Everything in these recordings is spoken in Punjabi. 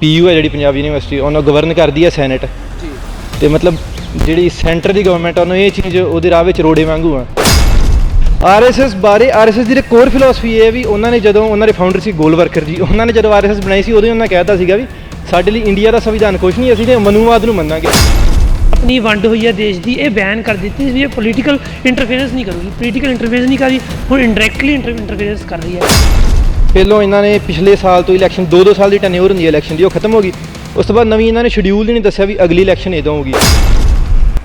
ਪੀਯੂ ਹੈ ਜਿਹੜੀ ਪੰਜਾਬ ਯੂਨੀਵਰਸਿਟੀ ਉਹਨੂੰ ਗਵਰਨ ਕਰਦੀ ਹੈ ਸੈਨੇਟ ਜੀ। ਤੇ ਮਤਲਬ ਜਿਹੜੀ ਸੈਂਟਰ ਦੀ ਗਵਰਨਮੈਂਟ ਉਹਨੂੰ ਇਹ ਚੀਜ਼ ਉਹਦੇ ਰਾਹ ਵਿੱਚ ਰੋੜੇ ਵਾਂਗੂ ਆ। ਆਰਐਸਐਸ ਬਾਰੇ ਆਰਐਸਐਸ ਦੀ ਕੋਰ ਫਿਲਾਸਫੀ ਇਹ ਹੈ ਵੀ ਉਹਨਾਂ ਨੇ ਜਦੋਂ ਉਹਨਾਂ ਦੇ ਫਾਊਂਡਰ ਸੀ ਗੋਲਵਰਕਰ ਜੀ ਉਹਨਾਂ ਨੇ ਜਦੋਂ ਆਰਐਸਐਸ ਬਣਾਈ ਸੀ ਉਦੋਂ ਹੀ ਉਹਨਾਂ ਕਹਿਤਾ ਸੀਗਾ ਵੀ ਸਾਡੇ ਲਈ ਇੰਡੀਆ ਦਾ ਸੰਵਿਧਾਨ ਕੁਛ ਨਹੀਂ ਅਸੀਂ ਤੇ ਮਨੂਵਾਦ ਨੂੰ ਮੰਨਾਂਗੇ। ਆਪਣੀ ਵੰਡ ਹੋਈ ਹੈ ਦੇਸ਼ ਦੀ ਇਹ ਬੈਨ ਕਰ ਦਿੱਤੀ ਵੀ ਇਹ ਪੋਲੀਟੀਕਲ ਇੰਟਰਫੇਰੈਂਸ ਨਹੀਂ ਕਰੂਗੀ। ਪੋਲੀਟੀਕਲ ਇੰਟਰਫੇਰੈਂਸ ਨਹੀਂ ਕਰ ਰਹੀ ਹੁਣ ਇਨਡਾਇਰੈਕਟਲੀ ਇੰਟਰਫੇਰੈਂਸ ਕਰ ਰਹੀ ਹੈ। ਪਹਿਲੋਂ ਇਹਨਾਂ ਨੇ ਪਿਛਲੇ ਸਾਲ ਤੋਂ ਇਲੈਕਸ਼ਨ 2-2 ਸਾਲ ਦੀ ਟੈਨਿਓਰ ਹੁੰਦੀ ਹੈ ਇਲੈਕਸ਼ਨ ਦੀ ਉਹ ਖਤਮ ਹੋ ਗਈ। ਉਸ ਤੋਂ ਬਾਅਦ ਨਵੀਂ ਇਹਨਾਂ ਨੇ ਸ਼ਡਿਊਲ ਹੀ ਨਹੀਂ ਦੱਸਿਆ ਵੀ ਅਗਲੀ ਇਲੈਕਸ਼ਨ ਇਦੋਂ ਹੋਊਗੀ।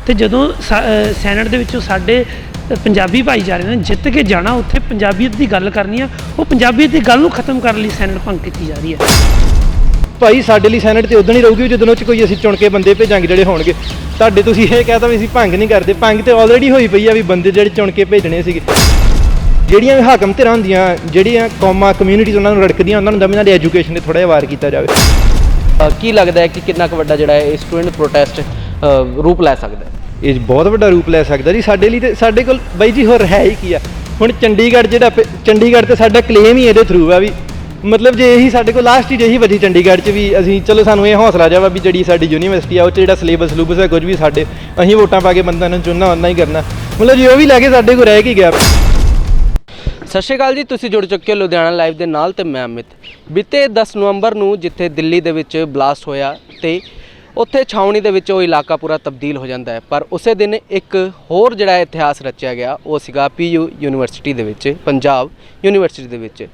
ਤੇ ਜਦੋਂ ਸੈਨੇਟ ਦੇ ਵਿੱਚੋਂ ਸਾਡੇ ਪੰਜਾਬੀ ਭਾਈਚਾਰੇ ਨੇ ਜਿੱਤ ਕੇ ਜਾਣਾ ਉੱਥੇ ਪੰਜਾਬੀਅਤ ਦੀ ਗੱਲ ਕਰਨੀ ਆ ਉਹ ਪੰਜਾਬੀਅਤ ਦੀ ਗੱਲ ਨੂੰ ਖਤਮ ਕਰਨ ਲਈ ਸੈਨੇਟ ਭੰਗ ਕੀਤੀ ਜਾ ਰਹੀ ਹੈ। ਭਾਈ ਸਾਡੇ ਲਈ ਸੈਨੇਟ ਤੇ ਉਦੋਂ ਹੀ ਰਹੂਗੀ ਜਦੋਂ ਉਹ ਚ ਕੋਈ ਅਸੀਂ ਚੁਣ ਕੇ ਬੰਦੇ ਭੇਜਾਂਗੇ ਜਿਹੜੇ ਹੋਣਗੇ। ਤੁਹਾਡੇ ਤੁਸੀਂ ਇਹ ਕਹਤਾ ਵੀ ਅਸੀਂ ਭੰਗ ਨਹੀਂ ਕਰਦੇ ਭੰਗ ਤੇ ਆਲਰੇਡੀ ਹੋਈ ਪਈ ਆ ਵੀ ਬੰਦੇ ਜਿਹੜੇ ਚੁਣ ਕੇ ਭੇਜਣੇ ਸੀਗੇ। ਜਿਹੜੀਆਂ ਵੀ ਹਾਕਮ ਧਿਰਾਂ ਹੁੰਦੀਆਂ ਜਿਹੜੀਆਂ ਕੌਮਾਂ ਕਮਿਊਨਿਟੀਜ਼ ਉਹਨਾਂ ਨੂੰ ਰੜਕਦੀਆਂ ਉਹਨਾਂ ਨੂੰ ਦਮ ਇਹਨਾਂ ਦੀ ਐਜੂਕੇਸ਼ਨ ਤੇ ਥੋੜਾ ਜਿਹਾ ਵਾਰ ਕੀਤਾ ਜਾਵੇ। ਕੀ ਲੱਗਦਾ ਹੈ ਕਿ ਕਿੰਨਾ ਕੁ ਵੱਡਾ ਜਿਹੜਾ ਹੈ ਇਹ ਸਟੂਡੈਂਟ ਪ੍ਰੋਟੈਸਟ ਰੂਪ ਲੈ ਸਕਦਾ ਹੈ? ਇਹ ਬਹੁਤ ਵੱਡਾ ਰੂਪ ਲੈ ਸਕਦਾ ਜੀ ਸਾਡੇ ਲਈ ਤੇ ਸਾਡੇ ਕੋਲ ਬਾਈ ਜੀ ਹੋਰ ਹੈ ਹੀ ਕੀ ਆ? ਹੁਣ ਚੰਡੀਗੜ੍ਹ ਜਿਹੜਾ ਚੰਡੀਗੜ੍ਹ ਤੇ ਸਾਡਾ ਕਲੇਮ ਹੀ ਇਹਦੇ ਥਰੂ ਆ ਵੀ ਮਤਲਬ ਜੇ ਇਹੀ ਸਾਡੇ ਕੋਲ ਲਾਸਟ ਹੀ ਜਿਹੀ ਵਜੀ ਚੰਡੀਗੜ੍ਹ 'ਚ ਵੀ ਅਸੀਂ ਚਲੋ ਸਾਨੂੰ ਇਹ ਹੌਸਲਾ ਜਾਵਾ ਵੀ ਜਿਹੜੀ ਸਾਡੀ ਯੂਨੀਵਰਸਿਟੀ ਆ ਉਹ 'ਚ ਜਿਹੜਾ ਸਿਲੇਬਸ ਸਲੂਬਸ ਹੈ ਕੁਝ ਵੀ ਸਾਡੇ ਅਸੀਂ ਵੋਟਾਂ ਪਾ ਕੇ ਬੰਦਿਆਂ ਨੂੰ ਚੁਣਨਾ ਉਹਨਾਂ ਹੀ ਕਰਨਾ। ਮਤਲਬ ਜੇ ਉਹ ਵੀ ਲੈ ਕੇ ਸਾਡੇ ਕੋਲ ਰਹਿ ਕੀ ਗਿਆ ਸਤਿ ਸ਼੍ਰੀ ਅਕਾਲ ਜੀ, ਤੁਸੀਂ ਜੁੜ ਚੁੱਕੇ ਹੋ ਲੁਧਿਆਣਾ ਲਾਈਵ ਦੇ ਨਾਲ ਤੇ ਮੈਂ ਅਮਿਤ। ਬੀਤੇ 10 ਨਵੰਬਰ ਨੂੰ ਜਿੱਥੇ ਦਿੱਲੀ ਦੇ ਵਿੱਚ ਬਲਾਸਟ ਹੋਇਆ ਤੇ ਉੱਥੇ ਛਾਉਣੀ ਦੇ ਵਿੱਚ ਉਹ ਇਲਾਕਾ ਪੂਰਾ ਤਬਦੀਲ ਹੋ ਜਾਂਦਾ ਹੈ, ਪਰ ਉਸੇ ਦਿਨ ਇੱਕ ਹੋਰ ਜਿਹੜਾ ਇਤਿਹਾਸ ਰਚਿਆ ਗਿਆ, ਉਹ ਸੀਗਾ ਪੀਯੂ ਯੂਨੀਵਰਸਿਟੀ ਦੇ ਵਿੱਚ, ਪੰਜਾਬ ਯੂਨੀਵਰਸਿਟੀ ਦੇ ਵਿੱਚ।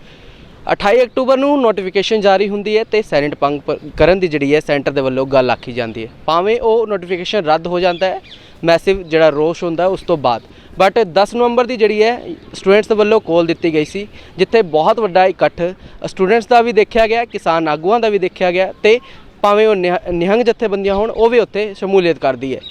28 ਅਕਤੂਬਰ ਨੂੰ ਨੋਟੀਫਿਕੇਸ਼ਨ ਜਾਰੀ ਹੁੰਦੀ ਹੈ ਤੇ ਸੈਨੇਟ ਪੰਗ ਪ- ਕਰਨ ਦੀ ਜਿਹੜੀ ਹੈ ਸੈਂਟਰ ਦੇ ਵੱਲੋਂ ਗੱਲ ਆਖੀ ਜਾਂਦੀ ਹੈ। ਭਾਵੇਂ ਉਹ ਨੋਟੀਫਿਕੇਸ਼ਨ ਰੱਦ ਹੋ ਜਾਂਦਾ ਹੈ ਮੈਸਿਵ ਜਿਹੜਾ ਰੋਸ਼ ਹੁੰਦਾ ਉਸ ਤੋਂ ਬਾਅਦ। ਬਟ 10 ਨਵੰਬਰ ਦੀ ਜਿਹੜੀ ਹੈ ਸਟੂਡੈਂਟਸ ਦੇ ਵੱਲੋਂ ਕੋਲ ਦਿੱਤੀ ਗਈ ਸੀ, ਜਿੱਥੇ ਬਹੁਤ ਵੱਡਾ ਇਕੱਠ ਸਟੂਡੈਂਟਸ ਦਾ ਵੀ ਦੇਖਿਆ ਗਿਆ, ਕਿਸਾਨ ਆਗੂਆਂ ਦਾ ਵੀ ਦੇਖਿਆ ਗਿਆ ਤੇ ਭਾਵੇਂ ਉਹ ਨਿਹ- ਨਿਹੰਗ ਜਥੇਬੰਦੀਆਂ ਹੋਣ, ਉਹ ਵੀ ਉੱਥੇ ਸ਼ਮੂਲੀਅਤ ਕਰਦੀ ਹੈ।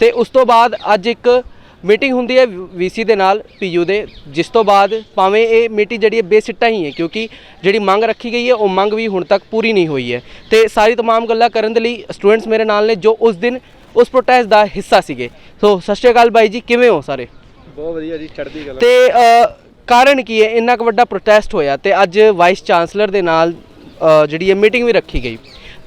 ਤੇ ਉਸ ਤੋਂ ਬਾਅਦ ਅੱਜ ਇੱਕ ਮੀਟਿੰਗ ਹੁੰਦੀ ਹੈ ਵੀਸੀ ਦੇ ਨਾਲ ਪੀਯੂ ਦੇ ਜਿਸ ਤੋਂ ਬਾਅਦ ਭਾਵੇਂ ਇਹ ਮੀਟਿੰਗ ਜਿਹੜੀ ਹੈ ਬੇਸਿੱਟਾ ਹੀ ਹੈ ਕਿਉਂਕਿ ਜਿਹੜੀ ਮੰਗ ਰੱਖੀ ਗਈ ਹੈ ਉਹ ਮੰਗ ਵੀ ਹੁਣ ਤੱਕ ਪੂਰੀ ਨਹੀਂ ਹੋਈ ਹੈ ਤੇ ਸਾਰੀ तमाम ਗੱਲਾਂ ਕਰਨ ਦੇ ਲਈ ਸਟੂਡੈਂਟਸ ਮੇਰੇ ਨਾਲ ਨੇ ਜੋ ਉਸ ਦਿਨ ਉਸ ਪ੍ਰੋਟੈਸਟ ਦਾ ਹਿੱਸਾ ਸੀਗੇ ਸੋ ਸਤਿ ਸ਼੍ਰੀ ਅਕਾਲ ਬਾਈ ਜੀ ਕਿਵੇਂ ਹੋ ਸਾਰੇ ਬਹੁਤ ਵਧੀਆ ਜੀ ਚੜ੍ਹਦੀ ਗੱਲ ਤੇ ਅ, ਕਾਰਨ ਕੀ ਹੈ ਇੰਨਾ ਕੁ ਵੱਡਾ ਪ੍ਰੋਟੈਸਟ ਹੋਇਆ ਤੇ ਅੱਜ ਵਾਈਸ ਚਾਂਸਲਰ ਦੇ ਨਾਲ ਅ, ਜਿਹੜੀ ਹੈ ਮੀਟਿੰਗ ਵੀ ਰੱਖੀ ਗਈ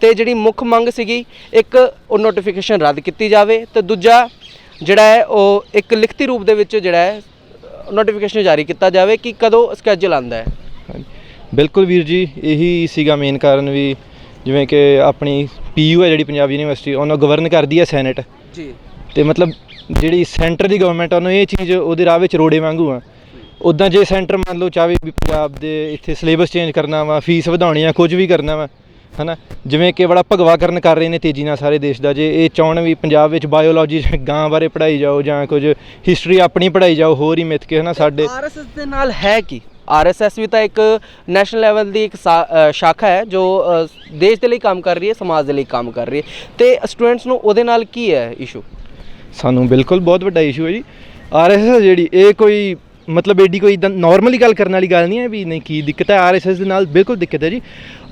ਤੇ ਜਿਹੜੀ ਮੁੱਖ ਮੰਗ ਸੀਗੀ ਇੱਕ ਉਹ ਨੋਟੀਫਿਕੇਸ਼ਨ ਰੱਦ ਕੀਤੀ ਜਾਵੇ ਤੇ ਦੂਜਾ ਜਿਹੜਾ ਹੈ ਉਹ ਇੱਕ ਲਿਖਤੀ ਰੂਪ ਦੇ ਵਿੱਚ ਜਿਹੜਾ ਹੈ ਨੋਟੀਫਿਕੇਸ਼ਨ ਜਾਰੀ ਕੀਤਾ ਜਾਵੇ ਕਿ ਕਦੋਂ ਸਕੇਜੂਲ ਆਂਦਾ ਹੈ। ਬਿਲਕੁਲ ਵੀਰ ਜੀ ਇਹੀ ਸੀਗਾ ਮੇਨ ਕਾਰਨ ਵੀ ਜਿਵੇਂ ਕਿ ਆਪਣੀ ਪੀਯੂ ਹੈ ਜਿਹੜੀ ਪੰਜਾਬ ਯੂਨੀਵਰਸਿਟੀ ਉਹਨੂੰ ਗਵਰਨ ਕਰਦੀ ਹੈ ਸੈਨੇਟ ਜੀ। ਤੇ ਮਤਲਬ ਜਿਹੜੀ ਸੈਂਟਰ ਦੀ ਗਵਰਨਮੈਂਟ ਉਹਨੂੰ ਇਹ ਚੀਜ਼ ਉਹਦੇ ਰਾਹ ਵਿੱਚ ਰੋੜੇ ਵਾਂਗੂ ਆ। ਉਦਾਂ ਜੇ ਸੈਂਟਰ ਮੰਨ ਲਓ ਚਾਹੇ ਵੀ ਪੰਜਾਬ ਦੇ ਇੱਥੇ ਸਿਲੇਬਸ ਚੇਂਜ ਕਰਨਾ ਵਾ ਫੀਸ ਵਧਾਉਣੀ ਆ ਕੁਝ ਵੀ ਕਰਨਾ ਵਾ ਹਨਾ? ਜਿਵੇਂ ਕਿ ਬੜਾ ਭਗਵਾਕਰਨ ਕਰ ਰਹੇ ਨੇ ਤੇਜ਼ੀ ਨਾਲ ਸਾਰੇ ਦੇਸ਼ ਦਾ ਜੇ ਇਹ ਚਾਹਣ ਵੀ ਪੰਜਾਬ ਵਿੱਚ ਬਾਇਓਲੋਜੀ ਗਾਂ ਬਾਰੇ ਪੜ੍ਹਾਈ ਜਾਓ ਜਾਂ ਕੁਝ ਹਿਸਟਰੀ ਆਪਣੀ ਪੜ੍ਹਾਈ ਜਾਓ ਹੋਰ ਹੀ ਮਿੱਥ ਕੇ ਹਨਾ ਸਾਡੇ ਆਰਐਸਐਸ ਦੇ ਨਾਲ ਹੈ ਕੀ? ਆਰਐਸਐਸ ਵੀ ਤਾਂ ਇੱਕ ਨੈਸ਼ਨਲ ਲੈਵਲ ਦੀ ਇੱਕ ਸ਼ਾਖਾ ਹੈ ਜੋ ਦੇਸ਼ ਦੇ ਲਈ ਕੰਮ ਕਰ ਰਹੀ ਹੈ ਸਮਾਜ ਦੇ ਲਈ ਕੰਮ ਕਰ ਰਹੀ ਹੈ। ਤੇ ਸਟੂਡੈਂਟਸ ਨੂੰ ਉਹਦੇ ਨਾਲ ਕੀ ਹੈ ਇਸ਼ੂ ਸਾਨੂੰ ਬਿਲਕੁਲ ਬਹੁਤ ਵੱਡਾ ਇਸ਼ੂ ਹੈ ਜੀ। ਆਰਐਸਐਸ ਜਿਹੜੀ ਇਹ ਕੋਈ ਮਤਲਬ ਏਡੀ ਕੋਈ ਨਾਰਮਲੀ ਗੱਲ ਕਰਨ ਵਾਲੀ ਗੱਲ ਨਹੀਂ ਹੈ ਵੀ ਨਹੀਂ ਕੀ ਦਿੱਕਤ ਹੈ ਆਰਐਸਐਸ ਦੇ ਨਾਲ, ਬਿਲਕੁਲ ਦਿੱਕਤ ਹੈ ਜੀ।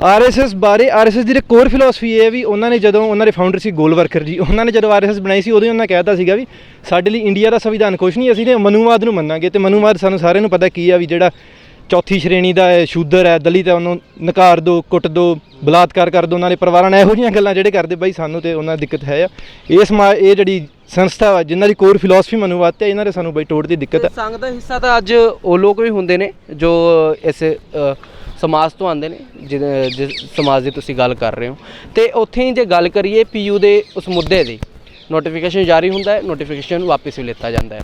ਆਰਐਸਐਸ ਬਾਰੇ ਆਰਐਸਐਸ ਦੀ ਕੋਰ ਫਿਲਾਸਫੀ ਇਹ ਹੈ ਵੀ ਉਹਨਾਂ ਨੇ ਜਦੋਂ ਉਹਨਾਂ ਦੇ ਫਾਊਂਡਰ ਸੀ ਗੋਲ ਵਰਕਰ ਜੀ, ਉਹਨਾਂ ਨੇ ਜਦੋਂ ਆਰਐਸਐਸ ਬਣਾਈ ਸੀ, ਉਦੋਂ ਹੀ ਉਹਨਾਂ ਕਹਿਤਾ ਸੀਗਾ ਵੀ ਸਾਡੇ ਲਈ ਇੰਡੀਆ ਦਾ ਸੰਵਿਧਾਨ ਕੁਛ ਨਹੀਂ, ਅਸੀਂ ਤੇ ਮਨੂਵਾਦ ਨੂੰ ਮੰਨਾਂਗੇ ਤੇ ਮਨੂਵਾਦ ਸਾਨੂੰ ਸਾਰਿਆਂ ਨੂੰ ਪਤਾ ਕੀ ਆ ਵੀ ਜਿਹੜਾ ਚੌਥੀ ਸ਼੍ਰੇਣੀ ਦਾ ਹੈ ਸ਼ੂਦਰ ਹੈ, ਦਲਿਤ ਹੈ, ਉਹਨੂੰ ਨਕਾਰ ਦੋ, ਕੁੱਟ ਦੋ, ਬਲਾਤਕਾਰ ਕਰ ਦੋ, ਉਹਨਾਂ ਦੇ ਪਰਿਵਾਰਾਂ ਨਾਲ ਇਹੋ ਜਿਹੀਆਂ ਗੱਲਾਂ ਜਿਹੜੇ ਕਰਦੇ, ਬਾਈ ਸਾਨੂੰ ਤੇ ਉਹਨਾਂ ਦੀ ਦਿੱਕਤ ਹੈ ਆ। ਇਹ ਸਮਾ ਇਹ ਜਿਹੜੀ ਸੰਸਥਾ ਵਾ, ਜਿਨ੍ਹਾਂ ਦੀ ਕੋਰ ਫਿਲਾਸਫੀ ਮਨੂਵਾਦ ਤੇ ਇਹਨਾਂ ਦੇ ਸਾਨੂੰ ਬਾਈ ਟੋੜ ਦੀ ਦਿੱਕਤ ਹੈ ਸੰਗ ਦਾ ਹਿੱਸਾ ਤਾਂ ਅੱਜ ਉਹ ਲੋਕ ਵੀ ਹੁੰਦੇ ਨੇ, ਜੋ ਇਸ ਸਮਾਜ ਤੋਂ ਆਉਂਦੇ ਨੇ ਜਿਹਦੇ- ਜਿਸ ਸਮਾਜ ਦੀ ਤੁਸੀਂ ਗੱਲ ਕਰ ਰਹੇ ਹੋ। ਤੇ ਉੱਥੇ ਹੀ ਜੇ ਗੱਲ ਕਰੀਏ ਪੀਯੂ ਦੇ ਉਸ ਮੁੱਦੇ ਦੀ ਨੋਟੀਫਿਕੇਸ਼ਨ ਜਾਰੀ ਹੁੰਦਾ ਹੈ ਨੋਟੀਫਿਕੇਸ਼ਨ ਵਾਪਸ ਵੀ ਲਿੱਤਾ ਜਾਂਦਾ ਹੈ।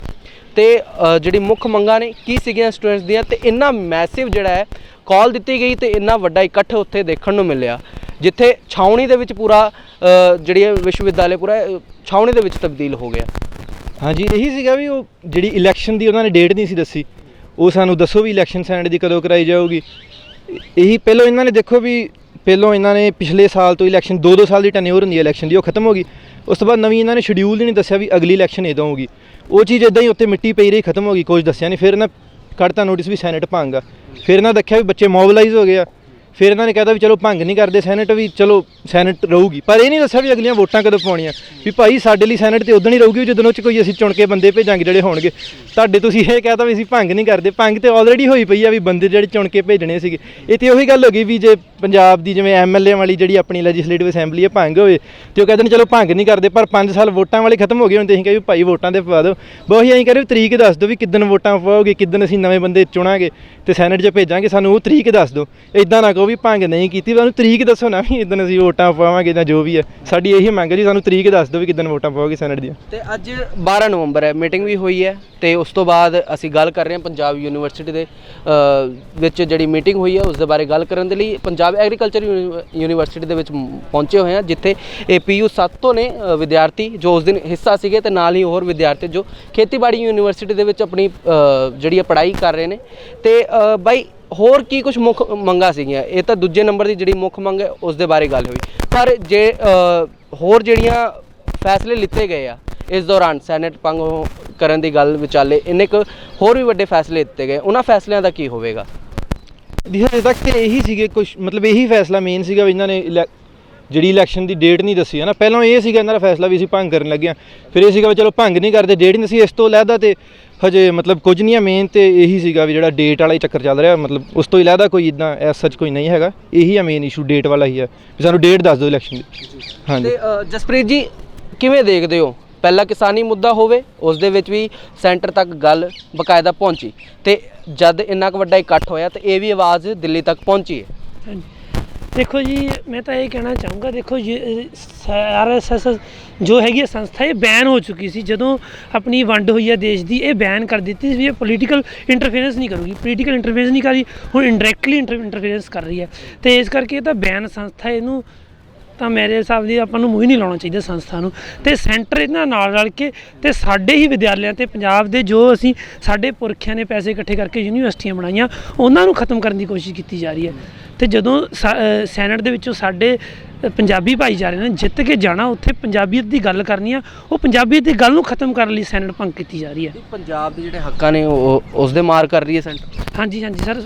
ਤੇ ਜਿਹੜੀ ਮੁੱਖ ਮੰਗਾਂ ਨੇ, ਕੀ ਸੀਗੀਆਂ ਸਟੂਡੈਂਟਸ ਦੀਆਂ, ਤੇ ਇੰਨਾ ਮੈਸਿਵ ਜਿਹੜਾ ਹੈ ਕਾਲ ਦਿੱਤੀ ਗਈ ਤੇ ਇੰਨਾ ਵੱਡਾ ਇਕੱਠ ਉੱਥੇ ਦੇਖਣ ਨੂੰ ਮਿਲਿਆ, ਜਿੱਥੇ ਛਾਉਣੀ ਦੇ ਵਿੱਚ ਪੂਰਾ ਜਿਹੜੀ ਹੈ ਵਿਸ਼ਵ ਵਿਦਿਆਲੇ ਪੂਰਾ ਛਾਉਣੇ ਦੇ ਵਿੱਚ ਤਬਦੀਲ ਹੋ ਗਿਆ। ਹਾਂਜੀ, ਇਹੀ ਸੀਗਾ ਵੀ ਉਹ ਜਿਹੜੀ ਇਲੈਕਸ਼ਨ ਦੀ ਉਹਨਾਂ ਨੇ ਡੇਟ ਨਹੀਂ ਸੀ ਦੱਸੀ। ਉਹ ਸਾਨੂੰ ਦੱਸੋ ਵੀ ਇਲੈਕਸ਼ਨ ਸੈਂਡ ਦੀ ਕਦੋਂ ਕਰਾਈ ਜਾਊਗੀ। ਇਹੀ ਪਹਿਲਾਂ ਇਹਨਾਂ ਨੇ ਦੇਖੋ ਵੀ ਪਹਿਲਾਂ ਇਹਨਾਂ ਨੇ ਪਿਛਲੇ ਸਾਲ ਤੋਂ ਇਲੈਕਸ਼ਨ 2-2 ਸਾਲ ਦੀ ਟੈਨਿਓਰ ਹੁੰਦੀ ਹੈ ਇਲੈਕਸ਼ਨ ਦੀ, ਉਹ ਖਤਮ ਹੋ ਗਈ। ਉਸ ਤੋਂ ਬਾਅਦ ਨਵੀਂ ਇਹਨਾਂ ਨੇ ਸ਼ਡਿਊਲ ਹੀ ਨਹੀਂ ਦੱਸਿਆ ਵੀ ਅਗਲੀ ਇਲੈਕਸ਼ਨ ਇਦੋਂ ਹੋਊਗੀ। ਉਹ ਚੀਜ਼ ਇਦਾਂ ਹੀ ਉੱਤੇ ਮਿੱਟੀ ਪਈ ਰਹੀ, ਖਤਮ ਹੋ ਗਈ ਕੁਝ ਦੱਸਿਆ ਨਹੀਂ। ਫਿਰ ਇਹਨਾਂ ਕੱਢਤਾ ਨੋਟਿਸ ਵੀ ਸੈਨੇਟ ਭੰਗ। ਫਿਰ ਇਹਨਾਂ ਦੇਖਿਆ ਵੀ ਬੱਚੇ ਮੋਬਿਲਾਈਜ਼ ਹੋ ਗਏ ਆ। ਫਿਰ ਇਹਨਾਂ ਨੇ ਕਹਿਤਾ ਵੀ ਚਲੋ ਭੰਗ ਨਹੀਂ ਕਰਦੇ ਸੈਨੇਟ ਵੀ ਚਲੋ ਸੈਨੇਟ ਰਹੂਗੀ। ਪਰ ਇਹ ਨਹੀਂ ਦੱਸਿਆ ਵੀ ਅਗਲੀਆਂ ਵੋਟਾਂ ਕਦੋਂ ਪਾਉਣੀਆਂ। ਵੀ ਭਾਈ ਸਾਡੇ ਲਈ ਸੈਨੇਟ ਤੇ ਉਦੋਂ ਹੀ ਰਹੂਗੀ ਜਦੋਂ ਉਹ ਚ ਕੋਈ ਅਸੀਂ ਚੁਣ ਕੇ ਬੰਦੇ ਭੇਜਾਂਗੇ ਜਿਹੜੇ ਹੋਣਗੇ। ਤੁਹਾਡੇ ਤੁਸੀਂ ਇਹ ਕਹਿਤਾ ਵੀ ਅਸੀਂ ਭੰਗ ਨਹੀਂ ਕਰਦੇ। ਭੰਗ ਤੇ ਆਲਰੇਡੀ ਹੋਈ ਪਈ ਆ ਵੀ ਬੰਦੇ ਜਿਹੜੇ ਚੁਣ ਕੇ ਭੇਜਣੇ ਸੀਗੇ। ਇਹ ਤੇ ਉਹੀ ਗੱਲ ਹੋ ਗਈ ਵੀ ਜੇ ਪੰਜਾਬ ਦੀ ਜਿਵੇਂ ਐਮਐਲਏ ਵਾਲੀ ਜਿਹੜੀ ਆਪਣੀ ਲੈਜਿਸਲੇਟਿਵ ਅਸੈਂਬਲੀ ਹੈ ਭੰਗ ਹੋਵੇ ਤੇ ਉਹ ਕਹਿੰਦੇ ਨੇ ਚਲੋ ਭੰਗ ਨਹੀਂ ਕਰਦੇ, ਪਰ 5 ਸਾਲ ਵੋਟਾਂ ਵਾਲੇ ਖਤਮ ਹੋ ਗਏ ਹੁਣ ਤੇ ਅਸੀਂ ਕਹੇ ਵੀ ਭਾਈ ਵੋਟਾਂ ਤੇ ਪਵਾ ਦਿਓ। ਬਹੁਤ ਹੀ ਐਂ ਕਰੇ ਤਰੀਕ ਦੱਸ ਦਿਓ ਵੀ ਕਿੱਦਣ ਵੋਟਾਂ ਪਾਓਗੇ, ਕਿੱਦਣ ਅਸੀਂ ਨਵੇਂ ਬੰਦੇ ਚੁਣਾਂਗੇ ਤੇ ਸੈਨੇਟ 'ਚ ਭੇਜਾਂਗੇ, ਸਾਨੂੰ ਉਹ ਤਰੀਕ ਦੱਸ ਦਿਓ। ਇਦਾਂ ਨਾ ਕਹੋ ਵੀ ਭੰਗ ਨਹੀਂ ਕੀਤੀ ਸਾਨੂੰ ਤਰੀਕ ਦੱਸੋ ਨਾ ਵੀ ਇਦਣ ਅਸੀਂ ਵੋਟਾਂ ਪਾਵਾਂਗੇ ਜਾਂ ਜੋ ਵੀ ਹੈ। ਸਾਡੀ ਇਹੀ ਮੰਗ ਹੈ ਜੀ, ਸਾਨੂੰ ਤਰੀਕ ਦੱਸ ਦਿਓ ਵੀ ਕਿੱਦਣ ਵੋਟਾਂ ਪਾਓਗੇ ਸੈਨੇਟ ਦੀਆਂ। ਤੇ ਅੱਜ 12 ਨਵੰਬਰ ਹੈ, ਮੀਟਿੰਗ ਵੀ ਹੋਈ ਹੈ ਤੇ ਉਸ ਤੋਂ ਬਾਅਦ ਅਸੀਂ ਗੱਲ ਕਰ ਰਹੇ ਹਾਂ ਪੰਜਾਬ ਯੂਨੀਵਰਸਿਟੀ ਦੇ ਵਿੱਚ ਜਿਹੜੀ ਮੀਟਿੰਗ ਹੋਈ ਹੈ, ਉਸ ਦੇ ਬਾਰੇ ਗੱਲ ਕਰਨ ਦੇ ਲਈ ਪੰਜਾਬ ਐਗਰੀਕਲਚਰ ਯੂਨੀਵਰਸਿਟੀ ਦੇ ਵਿੱਚ ਪਹੁੰਚੇ ਹੋਏ ਹਾਂ, ਜਿੱਥੇ ਇਹ ਪੀਯੂ 7 ਤੋਂ ਨੇ ਵਿਦਿਆਰਥੀ ਜੋ ਉਸ ਦਿਨ ਹਿੱਸਾ ਸੀਗੇ ਤੇ ਨਾਲ ਹੀ ਹੋਰ ਵਿਦਿਆਰਥੀ ਜੋ ਖੇਤੀਬਾੜੀ ਯੂਨੀਵਰਸਿਟੀ ਦੇ ਵਿੱਚ ਆਪਣੀ ਜਿਹੜੀ ਹੈ ਪੜ੍ਹਾਈ ਕਰ ਰਹੇ ਨੇ। ਤੇ ਬਾਈ ਹੋਰ ਕੀ ਕੁਝ ਮੁੱਖ ਮੰਗਾਂ ਸੀਗੀਆਂ? ਇਹ ਤਾਂ ਦੂਜੇ ਨੰਬਰ ਦੀ ਜਿਹੜੀ ਮੁੱਖ ਮੰਗ ਹੈ, ਉਸ ਦੇ ਬਾਰੇ ਗੱਲ ਹੋਈ। ਪਰ ਜੇ ਹੋਰ ਜਿਹੜੀਆਂ ਫੈਸਲੇ ਲਿੱਤੇ ਗਏ ਆ, ਇਸ ਦੌਰਾਨ ਸੈਨੇਟ ਭੰਗ ਹੋ- ਕਰਨ ਦੀ ਗੱਲ ਵਿਚਾਲੇ ਇੰਨੇ ਕੁ ਹੋਰ ਵੀ ਵੱਡੇ ਫੈਸਲੇ ਦਿੱਤੇ ਗਏ, ਉਹਨਾਂ ਫੈਸਲਿਆਂ ਦਾ ਕੀ ਹੋਵੇਗਾ? ਦੀ ਹਜੇ ਤੱਕ ਤੇ ਇਹੀ ਸੀਗੇ ਕੁਝ ਮਤਲਬ ਇਹੀ ਫੈਸਲਾ ਮੇਨ ਸੀਗਾ ਵੀ ਇਹਨਾਂ ਨੇ ਇਲੈ- ਜਿਹੜੀ ਇਲੈਕਸ਼ਨ ਦੀ ਡੇਟ ਨਹੀਂ ਦੱਸੀ ਹੈ ਨਾ ਪਹਿਲਾਂ ਇਹ ਸੀਗਾ ਇਹਨਾਂ ਦਾ ਫੈਸਲਾ ਵੀ ਅਸੀਂ ਭੰਗ ਕਰਨ ਲੱਗਿਆ ਫਿਰ ਇਹ ਸੀਗਾ ਵੀ ਚਲੋ ਭੰਗ ਨਹੀਂ ਕਰਦੇ ਡੇਟ ਨਹੀਂ ਸੀ ਇਸ ਤੋਂ ਲੈਦਾ ਤੇ ਹਜੇ ਮਤਲਬ ਕੁਝ ਨਹੀਂ ਆ ਮੇਨ ਤੇ ਇਹੀ ਸੀਗਾ ਵੀ ਜਿਹੜਾ ਡੇਟ ਵਾਲਾ ਹੀ ਚੱਕਰ ਚੱਲ ਰਿਹਾ ਮਤਲਬ ਉਸ ਤੋਂ ਇਲਾਵਾ ਕੋਈ ਇਦਾਂ ਐਸ ਸੱਚ ਕੋਈ ਨਹੀਂ ਹੈਗਾ। ਇਹੀ ਆ ਮੇਨ ਇਸ਼ੂ ਡੇਟ ਵਾਲਾ ਹੀ ਆ। ਵੀ ਸਾਨੂੰ ਡੇਟ ਦੱਸ ਦਿਓ ਇਲੈਕਸ਼ਨ ਦੀ। ਹਾਂਜੀ। ਤੇ ਅ, ਜਸਪ੍ਰੀਤ ਜੀ ਕਿਵੇਂ ਦੇਖਦੇ ਹੋ? ਪਹਿਲਾ ਕਿਸਾਨੀ ਮੁੱਦਾ ਹੋਵੇ ਉਸ ਦੇ ਵਿੱਚ ਵੀ ਸੈਂਟਰ ਤੱਕ ਗੱਲ ਬਕਾਇਦਾ ਪਹੁੰਚੀ। ਤੇ ਜਦ ਇੰਨਾ ਕੁ ਵੱਡਾ ਇਕੱਠ ਹੋਇਆ ਤੇ ਇਹ ਵੀ ਆਵਾਜ਼ ਦਿੱਲੀ ਤੱਕ ਪਹੁੰਚੀ ਹੈ। ਹਾਂਜੀ। ਦੇਖੋ ਜੀ, ਮੈਂ ਤਾਂ ਇਹ ਕਹਿਣਾ ਚਾਹੂੰਗਾ, ਦੇਖੋ ਆਰਐਸਐਸ ਜੋ ਹੈਗੀ ਹੈ ਸੰਸਥਾ, ਇਹ ਬੈਨ ਹੋ ਚੁੱਕੀ ਸੀ। ਜਦੋਂ ਆਪਣੀ ਵੰਡ ਹੋਈ ਹੈ ਦੇਸ਼ ਦੀ, ਇਹ ਬੈਨ ਕਰ ਦਿੱਤੀ ਸੀ ਵੀ ਇਹ ਪੋਲੀਟੀਕਲ ਇੰਟਰਫੇਰੈਂਸ ਨਹੀਂ ਕਰੂਗੀ। ਪੋਲੀਟੀਕਲ ਇੰਟਰਫੇਰੈਂਸ ਨਹੀਂ ਕਰ ਰਹੀ, ਹੁਣ ਇਨਡਾਇਰੈਕਟਲੀ ਇੰਟਰਫੇਰੈਂਸ ਕਰ ਰਹੀ ਹੈ। ਤੇ ਇਸ ਕਰਕੇ ਇਹ ਤਾਂ ਬੈਨ ਸੰਸਥਾ, ਇਹਨੂੰ ਤਾਂ ਮੇਰੇ ਹਿਸਾਬ ਦੀ ਆਪਾਂ ਨੂੰ ਮੂੰਹ ਹੀ ਨਹੀਂ ਲਾਉਣਾ ਚਾਹੀਦਾ ਸੰਸਥਾ ਨੂੰ। ਤੇ ਸੈਂਟਰ ਇਹਨਾਂ ਨਾਲ ਰਲ ਕੇ ਤੇ ਸਾਡੇ ਹੀ ਵਿਦਿਆਲਿਆਂ ਤੇ ਪੰਜਾਬ ਦੇ ਜੋ ਅਸੀਂ ਸਾਡੇ ਪੁਰਖਿਆਂ ਨੇ ਪੈਸੇ ਇਕੱਠੇ ਕਰਕੇ ਯੂਨੀਵਰਸਿਟੀਆਂ ਬਣਾਈਆਂ ਉਹਨਾਂ ਨੂੰ ਖਤਮ ਕਰਨ ਦੀ ਕੋਸ਼ਿਸ਼ ਕੀਤੀ ਜਾ ਰਹੀ ਹੈ। ਤੇ ਜਦੋਂ ਸਾ- ਅ, ਸੈਨੇਟ ਦੇ ਵਿੱਚੋਂ ਸਾਡੇ ਪੰਜਾਬੀ ਭਾਈਚਾਰੇ ਨੇ ਜਿੱਤ ਕੇ ਜਾਣਾ ਉੱਥੇ ਪੰਜਾਬੀਅਤ ਦੀ ਗੱਲ ਕਰਨੀ ਆ ਉਹ ਪੰਜਾਬੀਅਤ ਦੀ ਗੱਲ ਨੂੰ ਖਤਮ ਕਰਨ ਲਈ ਸੈਨੇਟ ਭੰਗ ਕੀਤੀ ਜਾ ਰਹੀ ਹੈ। ਪੰਜਾਬ ਦੇ ਜਿਹੜੇ ਹੱਕਾਂ ਨੇ ਉਹ ਉਸ ਦੇ ਮਾਰ ਕਰ ਰਹੀ ਹੈ ਸੈਂਟਰ ਹਾਂਜੀ ਹਾਂਜੀ ਸਰ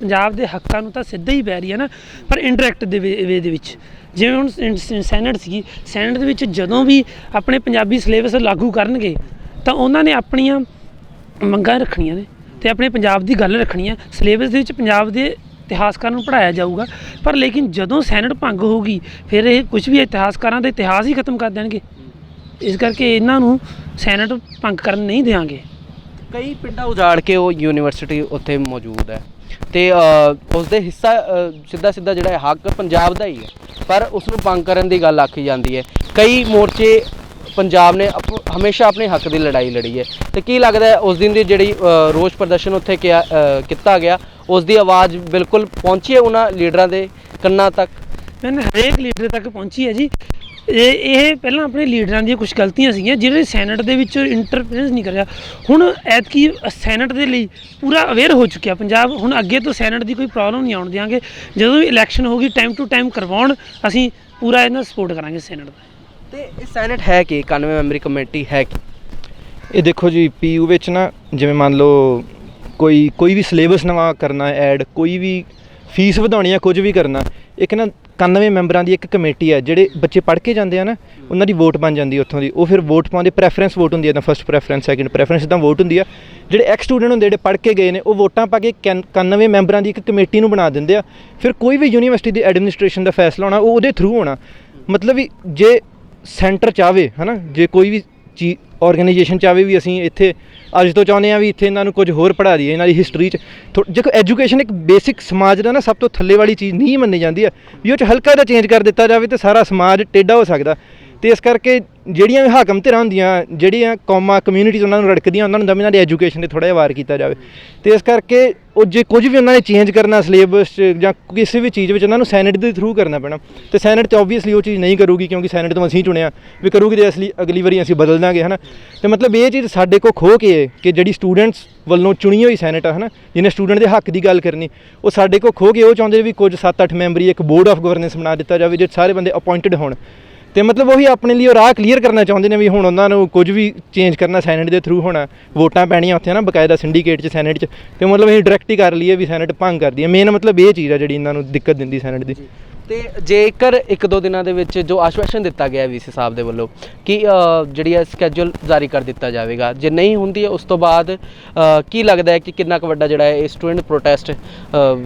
ਪੰਜਾਬ ਦੇ ਹੱਕਾਂ ਨੂੰ ਤਾਂ ਸਿੱਧਾ ਹੀ ਪੈ ਰਹੀ ਹੈ ਨਾ ਪਰ ਇਨਡਾਇਰੈਕਟ ਦੇ ਵੇ ਦੇ ਵਿੱਚ। ਜਿਵੇਂ ਹੁਣ ਸੈਨ- ਸੈਨ- ਸੈਨੇਟ ਸੀਗੀ ਸੈਨੇਟ ਦੇ ਵਿੱਚ ਜਦੋਂ ਵੀ ਆਪਣੇ ਪੰਜਾਬੀ ਸਿਲੇਬਸ ਲਾਗੂ ਕਰਨਗੇ ਤਾਂ ਉਹਨਾਂ ਨੇ ਆਪਣੀਆਂ ਮੰਗਾਂ ਰੱਖਣੀਆਂ ਨੇ ਤੇ ਆਪਣੇ ਪੰਜਾਬ ਦੀ ਗੱਲ ਰੱਖਣੀ ਹੈ। ਸਿਲੇਬਸ ਦੇ ਵਿੱਚ ਪੰਜਾਬ ਦੇ ਇਤਿਹਾਸਕਾਰਾਂ ਨੂੰ ਪੜਾਇਆ ਜਾਊਗਾ। ਪਰ ਲੇਕਿਨ ਜਦੋਂ ਸੈਨੇਟ ਭੰਗ ਹੋਊਗੀ ਫਿਰ ਇਹ ਕੁਝ ਵੀ ਇਤਿਹਾਸਕਾਰਾਂ ਦਾ ਇਤਿਹਾਸ ਹੀ ਖਤਮ ਕਰ ਦੇਣਗੇ। ਇਸ ਕਰਕੇ ਇਹਨਾਂ ਨੂੰ ਸੈਨੇਟ ਭੰਗ ਕਰਨ ਨਹੀਂ ਦੇਵਾਂਗੇ ਕਈ ਪਿੰਡਾਂ ਉਜਾੜ ਕੇ ਉਹ ਯੂਨੀਵਰਸਿਟੀ ਉੱਥੇ ਮੌਜੂਦ ਹੈ। ਤੇ ਅ, ਉਸ ਦੇ ਹਿੱਸਾ ਸਿੱਧਾ ਸਿੱਧਾ ਜਿਹੜਾ ਹੱਕ ਪੰਜਾਬ ਦਾ ਹੀ ਹੈ। ਪਰ ਉਸ ਨੂੰ ਭੰਗ ਕਰਨ ਦੀ ਗੱਲ ਆਖੀ ਜਾਂਦੀ ਹੈ। ਕਈ ਮੋਰਚੇ ਪੰਜਾਬ ਨੇ ਅਪ- ਹਮੇਸ਼ਾ ਆਪਣੇ ਹੱਕ ਦੀ ਲੜਾਈ ਲੜੀ ਹੈ। ਤੇ ਕੀ ਲੱਗਦਾ ਉਸ ਦਿਨ ਦੀ ਜਿਹੜੀ ਰੋਸ ਪ੍ਰਦਰਸ਼ਨ ਉੱਥੇ ਕਿਆ ਕੀਤਾ ਗਿਆ ਉਸ ਦੀ ਆਵਾਜ਼ ਬਿਲਕੁਲ ਪਹੁੰਚੀ ਹੈ ਉਹਨਾਂ ਲੀਡਰਾਂ ਦੇ ਕੰਨਾਂ ਤੱਕ? ਮੈਂ ਹਰੇਕ ਲੀਡਰ ਤੱਕ ਪਹੁੰਚੀ ਹੈ ਜੀ। ਇਹ ਇਹ ਪਹਿਲਾਂ ਆਪਣੇ ਲੀਡਰਾਂ ਦੀਆਂ ਕੁਝ ਗਲਤੀਆਂ ਸੀਗੀਆਂ ਜਿਹੜੇ ਸੈਨੇਟ ਦੇ ਵਿੱਚ ਇੰਟਰਫੇਰੈਂਸ ਨਹੀਂ ਕਰਿਆ। ਹੁਣ ਐਤਕੀ ਸੈਨੇਟ ਦੇ ਲਈ ਪੂਰਾ ਅਵੇਅਰ ਹੋ ਚੁੱਕਿਆ ਪੰਜਾਬ। ਹੁਣ ਅੱਗੇ ਤੋਂ ਸੈਨੇਟ ਦੀ ਕੋਈ ਪ੍ਰੋਬਲਮ ਨਹੀਂ ਆਉਣ ਦਿਆਂਗੇ। ਜਦੋਂ ਵੀ ਇਲੈਕਸ਼ਨ ਹੋਗੀ ਟਾਈਮ ਟੂ ਟਾਈਮ ਕਰਵਾਉਣ ਅਸੀਂ ਪੂਰਾ ਇਹਨਾਂ ਸਪੋਰਟ ਕਰਾਂਗੇ ਸੈਨੇਟ ਦਾ। ਤੇ ਇਹ ਸੈਨੇਟ ਹੈ ਕੀ? 91 ਮੈਂਬਰੀ ਕਮੇਟੀ ਹੈ ਕੀ? ਇਹ ਦੇਖੋ ਜੀ ਪੀਯੂ ਵਿੱਚ ਨਾ ਜਿਵੇਂ ਮੰਨ ਲਓ ਕੋਈ ਕੋਈ ਵੀ ਸਿਲੇਬਸ ਨਵਾਂ ਕਰਨਾ ਐਡ ਕੋਈ ਵੀ ਫੀਸ ਵਧਾਉਣੀ ਆ, ਕੁਝ ਵੀ ਕਰਨਾ, ਇੱਕ ਨਾ 91 ਮੈਂਬਰਾਂ ਦੀ ਇੱਕ ਕਮੇਟੀ ਹੈ ਜਿਹੜੇ ਬੱਚੇ ਪੜ੍ਹ ਕੇ ਜਾਂਦੇ ਆ ਨਾ, ਉਹਨਾਂ ਦੀ ਵੋਟ ਬਣ ਜਾਂਦੀ ਉੱਥੋਂ ਦੀ। ਉਹ ਫਿਰ ਵੋਟ ਪਾਉਂਦੇ ਪ੍ਰੈਫਰੈਂਸ ਵੋਟ ਹੁੰਦੀ ਹੈ ਤਾਂ ਫਸਟ ਪ੍ਰੈਫਰੈਂਸ ਸੈਕਿੰਡ ਪ੍ਰੈਫਰੈਂਸ ਤਾਂ ਵੋਟ ਹੁੰਦੀ ਆ। ਜਿਹੜੇ ਐਕਸ ਸਟੂਡੈਂਟ ਹੁੰਦੇ, ਜਿਹੜੇ ਪੜ੍ਹ ਕੇ ਗਏ ਨੇ, ਉਹ ਵੋਟਾਂ ਪਾ ਕੇ 91 ਮੈਂਬਰਾਂ ਦੀ ਇੱਕ ਕਮੇਟੀ ਨੂੰ ਬਣਾ ਦਿੰਦੇ ਆ। ਫਿਰ ਕੋਈ ਵੀ ਯੂਨੀਵਰਸਿਟੀ ਦੀ ਐਡਮਿਨਿਸਟ੍ਰੇਸ਼ਨ ਦਾ ਫੈਸਲਾ ਹੋਣਾ, ਉਹ ਉਹਦੇ ਥਰੂ ਹੋਣਾ। ਮਤਲਬ ਵੀ ਜੇ ਸੈਂਟਰ ਚਾਵੇ ਹਨਾ, ਜੇ ਕੋਈ ਵੀ ਚੀ ਆਰਗੇਨਾਈਜੇਸ਼ਨ ਚਾਵੇ ਵੀ ਅਸੀਂ ਇੱਥੇ ਅੱਜ ਤੋਂ ਚਾਹੁੰਦੇ ਆ ਵੀ ਇੱਥੇ ਇਹਨਾਂ ਨੂੰ ਕੁਝ ਹੋਰ ਪੜ੍ਹਾ ਦਈਏ, ਇਹਨਾਂ ਦੀ ਹਿਸਟਰੀ ਚ। ਥੋ- ਦੇਖੋ ਐਜੂਕੇਸ਼ਨ ਇੱਕ ਬੇਸਿਕ ਸਮਾਜ ਦਾ ਨਾ ਸਭ ਤੋਂ ਥੱਲੇ ਵਾਲੀ ਚੀਜ਼ ਨਹੀਂ ਮੰਨੀ ਜਾਂਦੀ ਹੈ ਵੀ ਉਹ ਚ ਹਲਕਾ ਜਿਹਾ ਚੇਂਜ ਕਰ ਦਿੱਤਾ ਜਾਵੇ ਤੇ ਸਾਰਾ ਸਮਾਜ ਟੇਢਾ ਹੋ ਸਕਦਾ। ਤੇ ਇਸ ਕਰਕੇ ਜਿਹੜੀਆਂ ਵੀ ਹਾਕਮ ਧਿਰਾਂ ਹੁੰਦੀਆਂ, ਜਿਹੜੀਆਂ ਕੌਮਾਂ ਕਮਿਊਨਿਟੀਜ਼ ਉਹਨਾਂ ਨੂੰ ਰੜਕਦੀਆਂ, ਉਹਨਾਂ ਨੂੰ ਦਮ ਇਹਨਾਂ ਦੀ ਐਜੂਕੇਸ਼ਨ ਤੇ ਥੋੜਾ ਜਿਹਾ ਵਾਰ ਕੀਤਾ ਜਾਵੇ। ਤੇ ਇਸ ਕਰਕੇ ਉਹ ਜੇ ਕੁਝ ਵੀ ਉਹਨਾਂ ਨੇ ਚੇਂਜ ਕਰਨਾ ਸਿਲੇਬਸ 'ਚ ਜਾਂ ਕਿਸੇ ਵੀ ਚੀਜ਼ ਵਿੱਚ ਉਹਨਾਂ ਨੂੰ ਸੈਨੇਟ ਦੇ ਥਰੂ ਕਰਨਾ ਪੈਣਾ। ਤੇ ਸੈਨੇਟ ਤੇ ਆਬਵੀਅਸਲੀ ਉਹ ਚੀਜ਼ ਨਹੀਂ ਕਰੂਗੀ ਕਿਉਂਕਿ ਸੈਨੇਟ ਤੋਂ ਅਸੀਂ ਚੁਣਿਆ ਵੀ ਕਰੂਗੀ ਤੇ ਅਸਲੀ ਅਗਲੀ ਵਾਰੀ ਅਸੀਂ ਬਦਲ ਦਾਂਗੇ, ਹਨਾ? ਤੇ ਮਤਲਬ ਇਹ ਚੀਜ਼ ਸਾਡੇ ਕੋਲ ਖੋ ਕੇ ਕਿ ਜਿਹੜੀ ਸਟੂਡੈਂਟਸ ਵੱਲੋਂ ਚੁਣੀ ਹੋਈ ਸੈਨੇਟ ਆ, ਹਨਾ? ਜਿਹਨੇ ਸਟੂਡੈਂਟ ਦੇ ਹੱਕ ਦੀ ਗੱਲ ਕਰਨੀ, ਉਹ ਸਾਡੇ ਕੋਲ ਖੋ ਕੇ ਉਹ ਚਾਹੁੰਦੇ ਵੀ ਕੁਝ 7-8 ਮੈਂਬਰੀ ਇੱਕ ਬੋਰਡ ਆਫ ਗਵਰਨੈਂਸ ਬਣਾ ਦਿੱਤਾ ਜਾਵੇ, ਜੇ ਸਾਰੇ ਬੰਦੇ ਅਪਾਇੰਟਡ ਹੋਣ। ਤੇ ਮਤਲਬ ਉਹੀ ਆਪਣੇ ਲਈ ਉਹ ਰਾਹ ਕਲੀਅਰ ਕਰਨਾ ਚਾਹੁੰਦੇ ਨੇ ਵੀ ਹੁਣ ਉਹਨਾਂ ਨੂੰ ਕੁਝ ਵੀ ਚੇਂਜ ਕਰਨਾ ਸੈਨੇਟ ਦੇ ਥਰੂ ਹੋਣਾ ਵੋਟਾਂ ਪੈਣੀਆਂ ਉੱਥੇ ਨਾ ਬਕਾਇਦਾ ਸਿੰਡੀਕੇਟ 'ਚ ਸੈਨੇਟ 'ਚ ਤੇ ਮਤਲਬ ਇਹ ਡਾਇਰੈਕਟ ਹੀ ਕਰ ਲਈਏ ਵੀ ਸੈਨੇਟ ਭੰਗ ਕਰਦੀ ਹੈ। ਮੇਨ ਮਤਲਬ ਇਹ ਚੀਜ਼ ਆ ਜਿਹੜੀ ਇਹਨਾਂ ਨੂੰ ਦਿੱਕਤ ਦਿੰਦੀ ਸੈਨੇਟ ਦੀ। ਤੇ ਜੇਕਰ ਇੱਕ ਦੋ ਦਿਨਾਂ ਦੇ ਵਿੱਚ ਜੋ ਆਸ਼ਵਾਸਨ ਦਿੱਤਾ ਗਿਆ ਵੀਸੀ ਸਾਹਿਬ ਦੇ ਵੱਲੋਂ ਕਿ ਜਿਹੜੀ ਹੈ ਸਕੇਜੂਲ ਜਾਰੀ ਕਰ ਦਿੱਤਾ ਜਾਵੇਗਾ ਜੇ ਨਹੀਂ ਹੁੰਦੀ ਹੈ ਉਸ ਤੋਂ ਬਾਅਦ ਕੀ ਲੱਗਦਾ ਹੈ ਕਿ ਕਿੰਨਾ ਕੁ ਵੱਡਾ ਜਿਹੜਾ ਹੈ ਇਹ ਸਟੂਡੈਂਟ ਪ੍ਰੋਟੈਸਟ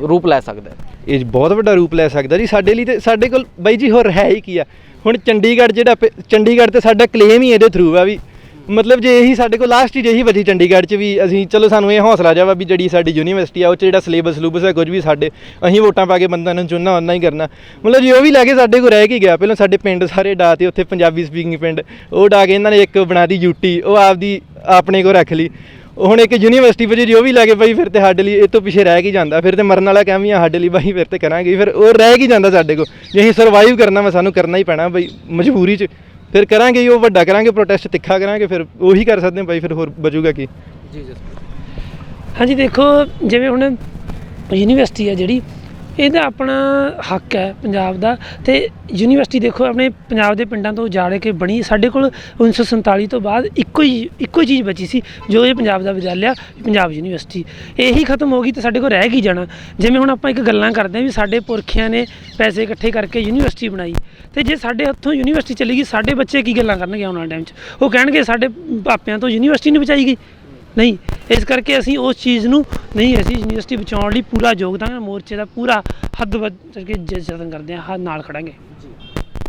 ਰੂਪ ਲੈ ਸਕਦਾ ਹੈ? ਇਹ ਬਹੁਤ ਵੱਡਾ ਰੂਪ ਲੈ ਸਕਦਾ ਜੀ। ਸਾਡੇ ਲਈ ਤੇ ਸਾਡੇ ਕੋਲ ਬਾਈ ਜੀ ਹੋਰ ਹੈ ਹੀ ਕੀ ਆ? ਹੁਣ ਚੰਡੀਗੜ੍ਹ ਜਿਹੜਾ ਪ- ਚੰਡੀਗੜ੍ਹ ਤੇ ਸਾਡਾ ਕਲੇਮ ਹੀ ਇਹਦੇ ਥਰੂ ਆ ਵੀ। ਮਤਲਬ ਜੇ ਇਹੀ ਸਾਡੇ ਕੋਲ ਲਾਸਟ ਚੀਜ਼ ਇਹੀ ਬਚੀ ਚੰਡੀਗੜ੍ਹ 'ਚ ਵੀ ਅਸੀਂ ਚਲੋ ਸਾਨੂੰ ਇਹ ਹੌਸਲਾ ਜਾਵਾ ਵੀ ਜਿਹੜੀ ਸਾਡੀ ਯੂਨੀਵਰਸਿਟੀ ਆ, ਉਹ 'ਚ ਜਿਹੜਾ ਸਿਲੇਬਸ ਸਲੂਬਸ ਹੈ ਕੁਝ ਵੀ ਸਾਡੇ, ਅਸੀਂ ਵੋਟਾਂ ਪਾ ਕੇ ਬੰਦਿਆਂ ਨੂੰ ਚੁਣਨਾ ਉਹਨਾਂ ਹੀ ਕਰਨਾ। ਮਤਲਬ ਜੇ ਉਹ ਵੀ ਲੈ ਕੇ ਸਾਡੇ ਕੋਲ ਰਹਿ ਕੇ ਗਿਆ, ਪਹਿਲਾਂ ਸਾਡੇ ਪਿੰਡ ਸਾਰੇ ਡਾ ਤੇ ਉੱਥੇ ਪੰਜਾਬੀ ਸਪੀਕਿੰਗ ਪਿੰਡ, ਉਹ ਡਾ ਕੇ ਇਹਨਾਂ ਨੇ ਇੱਕ ਬਣਾ ਬਣਾਤੀ ਯੂਟੀ ਉਹ ਆਪਦੀ, ਆਪਣੇ ਕੋਲ ਰੱਖ ਲਈ। ਹੁਣ ਇੱਕ ਯੂਨੀਵਰਸਿਟੀ ਵਜੇ ਜੇ ਉਹ ਵੀ ਲੈ ਕੇ ਬਾਈ ਫਿਰ ਤੇ ਸਾਡੇ ਲਈ ਇਹ ਤੋਂ ਪਿੱਛੇ ਰਹਿ ਕੇ ਜਾਂਦਾ, ਫਿਰ ਤੇ ਮਰਨ ਵਾਲਾ ਕੰਮ ਹੀ ਆ, ਸਾਡੇ ਲਈ ਬਾਈ ਫਿਰ ਤੇ ਕਰਾਂਗੇ, ਫਿਰ ਉਹ ਰਹਿ ਕੇ ਜਾਂਦਾ ਸਾਡੇ ਕੋਲ। ਜੇ ਅਸੀਂ ਸਰਵਾਈਵ ਕਰਨਾ ਵਾ, ਸਾਨੂੰ ਕਰਨਾ ਹੀ ਪੈਣਾ ਬਾਈ ਮਜਬੂਰੀ 'ਚ। ਫਿਰ ਕਰਾਂਗੇ ਉਹ ਵੱਡਾ ਕਰਾਂਗੇ ਪ੍ਰੋਟੈਸਟ ਤਿੱਖਾ ਕਰਾਂਗੇ, ਫਿਰ ਉਹੀ ਕਰ ਸਕਦੇ ਹਾਂ ਬਾਈ, ਫਿਰ ਹੋਰ ਬਚੂਗਾ ਕੀ। ਜੀ ਜੀ ਹਾਂਜੀ, ਦੇਖੋ, ਜਿਵੇਂ ਹੁਣ ਯੂਨੀਵਰਸਿਟੀ ਆ ਜਿਹੜੀ ਇਹਦਾ ਆਪਣਾ ਹੱਕ ਹੈ ਪੰਜਾਬ ਦਾ ਤੇ ਯੂਨੀਵਰਸਿਟੀ ਦੇਖੋ, ਆਪਣੇ ਪੰਜਾਬ ਦੇ ਪਿੰਡਾਂ ਤੋਂ ਉਜਾੜ ਕੇ ਬਣੀ, ਸਾਡੇ ਕੋਲ 1947 ਤੋਂ ਬਾਅਦ ਇੱਕੋ ਹੀ ਇੱਕੋ ਹੀ ਚੀਜ਼ ਬਚੀ ਸੀ, ਜੋ ਇਹ ਪੰਜਾਬ ਦਾ ਵਿਦਿਆਲਿਆ, ਪੰਜਾਬ ਯੂਨੀਵਰਸਿਟੀ। ਇਹੀ ਖਤਮ ਹੋ ਗਈ ਤੇ ਸਾਡੇ ਕੋਲ ਰਹਿ ਗਈ ਜਾਣਾ। ਜਿਵੇਂ ਹੁਣ ਆਪਾਂ ਇੱਕ ਗੱਲਾਂ ਕਰਦੇ ਹਾਂ ਵੀ ਸਾਡੇ ਪੁਰਖਿਆਂ ਨੇ ਪੈਸੇ ਇਕੱਠੇ ਕਰਕੇ ਯੂਨੀਵਰਸਿਟੀ ਬਣਾਈ, ਤੇ ਜੇ ਸਾਡੇ ਹੱਥੋਂ ਯੂਨੀਵਰਸਿਟੀ ਚਲੀ ਗਈ, ਸਾਡੇ ਬੱਚੇ ਕੀ ਗੱਲਾਂ ਕਰਨਗੇ ਆਉਣ ਵਾਲੇ ਟਾਈਮ 'ਚ? ਉਹ ਕਹਿਣਗੇ ਸਾਡੇ ਪਾਪਿਆਂ ਤੋਂ ਯੂਨੀਵਰਸਿਟੀ ਨਹੀਂ ਬਚਾਈ ਗਈ। ਨਹੀਂ, ਇਸ ਕਰਕੇ ਅਸੀਂ ਉਸ ਚੀਜ਼ ਨੂੰ ਨਹੀਂ, ਅਸੀਂ ਯੂਨੀਵਰਸਿਟੀ ਬਚਾਉਣ ਲਈ ਪੂਰਾ ਯੋਗਦਾਨ ਮੋਰਚੇ ਦਾ ਪੂਰਾ ਹੱਦ ਵੱਧ ਕੇ ਯਤਨ ਕਰਦੇ ਹਾਂ ਹੱਥ ਨਾਲ ਖੜਾਂਗੇ।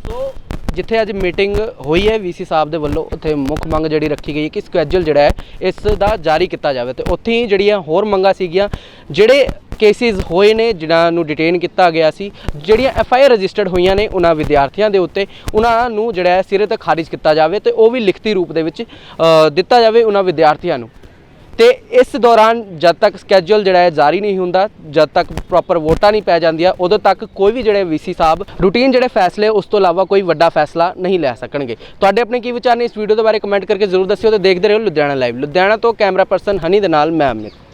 ਸੋ, ਜਿੱਥੇ ਅੱਜ ਮੀਟਿੰਗ ਹੋਈ ਹੈ ਵੀਸੀ ਸਾਹਿਬ ਦੇ ਵੱਲੋਂ, ਉੱਥੇ ਮੁੱਖ ਮੰਗ ਜਿਹੜੀ ਰੱਖੀ ਗਈ ਹੈ ਕਿ ਸਕੇਜੂਲ ਜਿਹੜਾ ਹੈ, ਇਸ ਦਾ ਜਾਰੀ ਕੀਤਾ ਜਾਵੇ। ਤੇ ਉੱਥੇ ਹੀ ਜਿਹੜੀਆਂ ਹੋਰ ਮੰਗਾਂ ਸੀਗੀਆਂ, ਜਿਹੜੇ ਕੇਸਿਸ ਹੋਏ ਨੇ, ਜਿਨ੍ਹਾਂ ਨੂੰ ਡਿਟੇਨ ਕੀਤਾ ਗਿਆ ਸੀ, ਜਿਹੜੀਆਂ ਐਫ ਆਈ ਆਰ ਰਜਿਸਟਰਡ ਹੋਈਆਂ ਨੇ ਉਹਨਾਂ ਵਿਦਿਆਰਥੀਆਂ ਦੇ ਉੱਤੇ, ਉਹਨਾਂ ਨੂੰ ਜਿਹੜਾ ਸਿਰੇ ਤੇ ਖਾਰਿਜ ਕੀਤਾ ਜਾਵੇ ਤੇ ਉਹ ਵੀ ਲਿਖਤੀ ਰੂਪ ਦੇ ਵਿੱਚ ਦਿੱਤਾ ਜਾਵੇ ਉਹਨਾਂ ਵਿਦਿਆਰਥੀਆਂ ਨੂੰ। ਤੇ ਇਸ ਦੌਰਾਨ ਜਦ ਤੱਕ ਸਕੇਜੂਲ ਜਿਹੜਾ ਹੈ ਜਾਰੀ ਨਹੀਂ ਹੁੰਦਾ, ਜਦ ਤੱਕ ਪ੍ਰੋਪਰ ਵੋਟਾਂ ਨਹੀਂ ਪੈ ਜਾਂਦੀਆਂ, ਉਦੋਂ ਤੱਕ ਕੋਈ ਵੀ ਜਿਹੜੇ ਵੀਸੀ ਸਾਹਿਬ ਰੂਟੀਨ ਜਿਹੜੇ ਫੈਸਲੇ, ਉਸ ਤੋਂ ਇਲਾਵਾ ਕੋਈ ਵੱਡਾ ਫੈਸਲਾ ਨਹੀਂ ਲੈ ਸਕਣਗੇ। ਤੁਹਾਡੇ ਆਪਣੇ ਕੀ ਵਿਚਾਰ ਨੇ ਇਸ ਵੀਡੀਓ ਦੇ ਬਾਰੇ ਕਮੈਂਟ ਕਰਕੇ ਜ਼ਰੂਰ ਦੱਸਿਓ ਤੇ ਦੇਖਦੇ ਰਹੋ ਲੁਧਿਆਣਾ ਲਾਈਵ ਲੁਧਿਆਣਾ ਤੋਂ ਕੈਮਰਾ ਪਰਸਨ ਹਨੀ ਦੇ ਨਾਲ, ਮੈਂ ਅਮਿਤ।